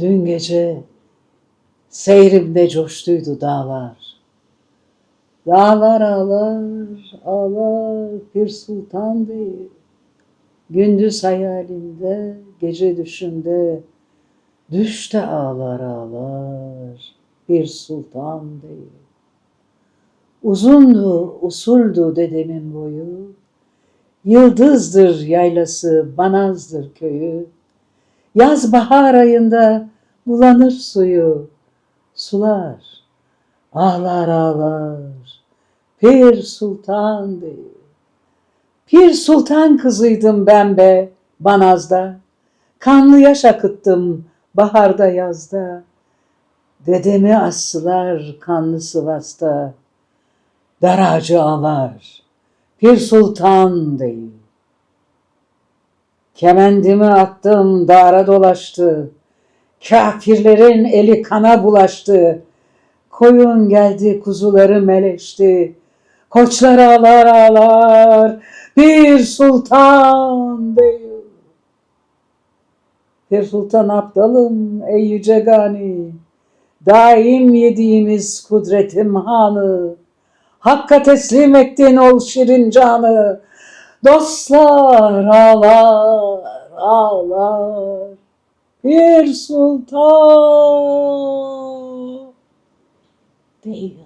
Dün gece seyrimde coştuydu dağlar. Dağlar ağlar, ağlar bir sultan değil. Gündüz hayalimde, gece düşümde, düşte ağlar ağlar bir sultan değil. Uzundu, usuldu dedemin boyu, yıldızdır yaylası, banazdır köyü. Yaz bahar ayında bulanır suyu, sular, ağlar ağlar, Pir Sultan değil. Pir Sultan kızıydım ben be Banaz'da, kanlı yaş akıttım baharda yazda. Dedemi astılar kanlı Sivas'ta, dar ağacı ağlar, Pir Sultan değil. Kemendimi attım dara dolaştı. Kafirlerin eli kana bulaştı. Koyun geldi kuzuları meleşti. Koçlar ağlar ağlar. Bir sultan değil. Bir sultan aptalım ey yüce gani. Daim yediğimiz kudretim hanı. Hakka teslim ettin ol şirin canı. Dostlar ağlar, ağlar. Bir sultan değil.